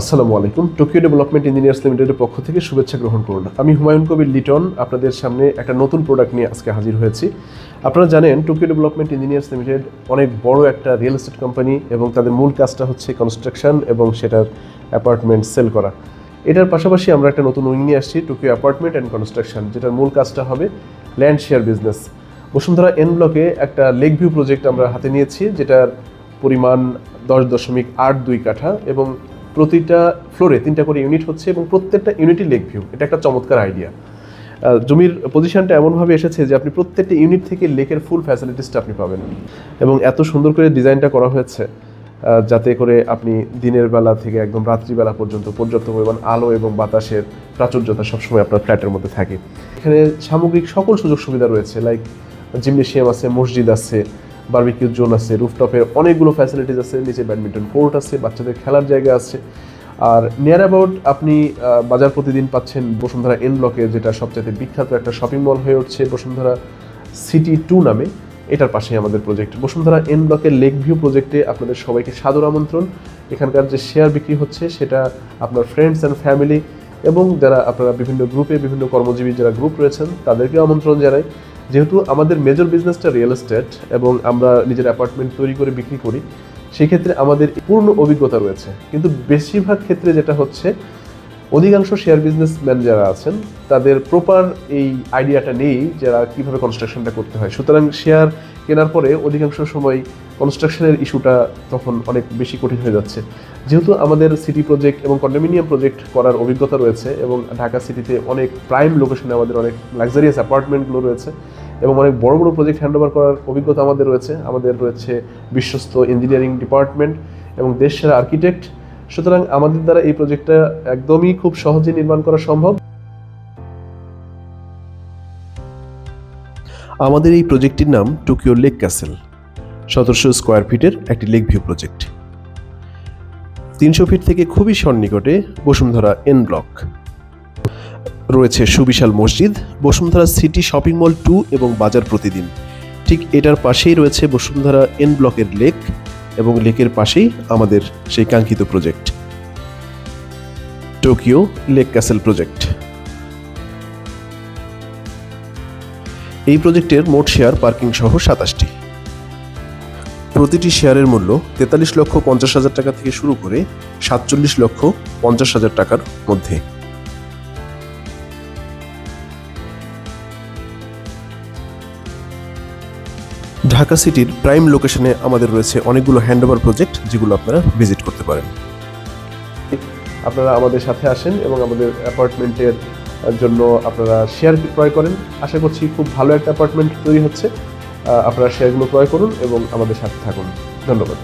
আসসালামু আলাইকুম। Tokyo development engineers লিমিটেডের পক্ষ থেকে শুভেচ্ছা গ্রহণ করুন। আমি হুমায়ুন কবির লিটন, আপনাদের সামনে একটা নতুন প্রোডাক্ট নিয়ে আজকে হাজির হয়েছি। আপনারা জানেন, টোকিও ডেভেলপমেন্ট ইঞ্জিনিয়ার্স লিমিটেড অনেক বড় একটা রিয়েল এস্টেট কোম্পানি এবং তাদের মূল কাজটা হচ্ছে কনস্ট্রাকশন এবং সেটার অ্যাপার্টমেন্ট সেল করা। এটার পাশাপাশি আমরা একটা নতুন উইং নিয়ে আসছি, টোকিও অ্যাপার্টমেন্ট অ্যান্ড কনস্ট্রাকশন যেটার মূল কাজটা হবে land share business Bashundhara N ব্লকে একটা লেক ভিউ প্রজেক্ট আমরা হাতে নিয়েছি, যেটার পরিমাণ দশ দশমিক আট দুই কাঠা এবং প্রতিটা ফ্লোরে তিনটা করে ইউনিট হচ্ছে এবং প্রত্যেকটা ইউনিটই লেক ভিউ এটা একটা চমৎকার আইডিয়া জমির পজিশনটা এমনভাবে এসেছে যে আপনি প্রত্যেকটা ইউনিট থেকে লেকের ফুল ফ্যাসিলিটিসটা আপনি পাবেন। এবং এত সুন্দর করে ডিজাইনটা করা হয়েছে যাতে করে আপনি দিনের বেলা থেকে একদম রাত্রিবেলা পর্যন্ত পর্যাপ্ত পরিমাণ আলো এবং বাতাসের প্রাচুর্যতা সবসময় আপনার ফ্ল্যাটের মধ্যে থাকে। এখানে সামগ্রিক সকল সুযোগ সুবিধা রয়েছে লাইক জিমনেশিয়াম আছে, মসজিদ আছে বার্বিকিউ জোন আছে রুফটপের অনেকগুলো ফ্যাসিলিটিস আছে, নিচে ব্যাডমিন্টন কোর্ট আছে, বাচ্চাদের খেলার জায়গা আছে। আর নিয়ার অ্যাবাউট আপনি বাজার প্রতিদিন পাচ্ছেন বসুন্ধরা এন ব্লকে যেটা সবচেয়ে বিখ্যাত একটা শপিং মল হয়ে উঠছে বসুন্ধরা সিটি টু নামে। এটার পাশেই আমাদের প্রজেক্ট বসুন্ধরা এন ব্লকের লেক ভিউ প্রজেক্টে আপনাদের সবাইকে সাদর আমন্ত্রণ। এখানকার যে শেয়ার বিক্রি হচ্ছে, সেটা আপনার ফ্রেন্ডস অ্যান্ড ফ্যামিলি এবং যারা আপনারা বিভিন্ন গ্রুপে বিভিন্ন কর্মজীবী যারা গ্রুপ রয়েছেন তাদেরকে আমন্ত্রণ জানাই। যেহেতু আমাদের মেজর বিজনেসটা রিয়েল এস্টেট এবং আমরা নিজের অ্যাপার্টমেন্ট তৈরি করে বিক্রি করি, সেক্ষেত্রে আমাদের পূর্ণ অভিজ্ঞতা রয়েছে। কিন্তু বেশিরভাগ ক্ষেত্রে যেটা হচ্ছে, অধিকাংশ শেয়ার বিজনেসম্যান যারা আছেন, তাদের প্রপার এই আইডিয়াটা নেই যারা কীভাবে কনস্ট্রাকশনটা করতে হয়। সুতরাং শেয়ার কেনার পরে অধিকাংশ সময় কনস্ট্রাকশনের ইস্যুটা তখন অনেক বেশি কঠিন হয়ে যাচ্ছে। যেহেতু আমাদের সিটি প্রজেক্ট এবং কন্ডোমিনিয়াম প্রজেক্ট করার অভিজ্ঞতা রয়েছে এবং ঢাকা সিটিতে অনেক প্রাইম লোকেশনে আমাদের অনেক লাক্সারিয়াস অ্যাপার্টমেন্টগুলো রয়েছে এবং অনেক বড় বড় প্রজেক্ট হ্যান্ডওভার করার অভিজ্ঞতা আমাদের রয়েছে। আমাদের রয়েছে বিশ্বস্ত ইঞ্জিনিয়ারিং ডিপার্টমেন্ট এবং দেশ সেরা আর্কিটেক্ট সুতরাং আমাদের দ্বারা এই প্রজেক্টটা একদমই খুব সহজে নির্মাণ করা সম্ভব। আমাদের এই প্রজেক্টটির নাম টোকিও লেক ক্যাসেল সতেরোশো স্কোয়ার ফিটের একটি লেক ভিউ প্রজেক্ট তিনশো ফিট থেকে খুবই সন্নিকটে বসুন্ধরা এন ব্লক রয়েছে সুবিশাল মসজিদ, বসুন্ধরা সিটি শপিং মল টু এবং বাজার প্রতিদিন। ঠিক এটার পাশেই রয়েছে বসুন্ধরা এন ব্লকের লেক এবং লেকের পাশেই আমাদের সেই কাঙ্ক্ষিত project. Tokyo lake castle project. এই প্রজেক্টের মোট শেয়ার পার্কিং সহ সাতাশটি। প্রতিটি শেয়ারের মূল্য তেতাল্লিশ লক্ষ পঞ্চাশ হাজার টাকা থেকে শুরু করে সাতচল্লিশ লক্ষ পঞ্চাশ হাজার টাকার মধ্যে। ঢাকা সিটির প্রাইম লোকেশনে আমাদের রয়েছে অনেকগুলো হ্যান্ডওভার প্রজেক্ট যেগুলো আপনারা ভিজিট করতে পারেন। আপনারা আমাদের সাথে আসেন এবং আমাদের অ্যাপার্টমেন্টের জন্য আপনারা শেয়ার ক্রয় করেন। আশা করছি খুব ভালো একটা অ্যাপার্টমেন্ট তৈরি হচ্ছে। আপনারা শেয়ারগুলো ক্রয় করুন এবং আমাদের সাথে থাকুন। ধন্যবাদ।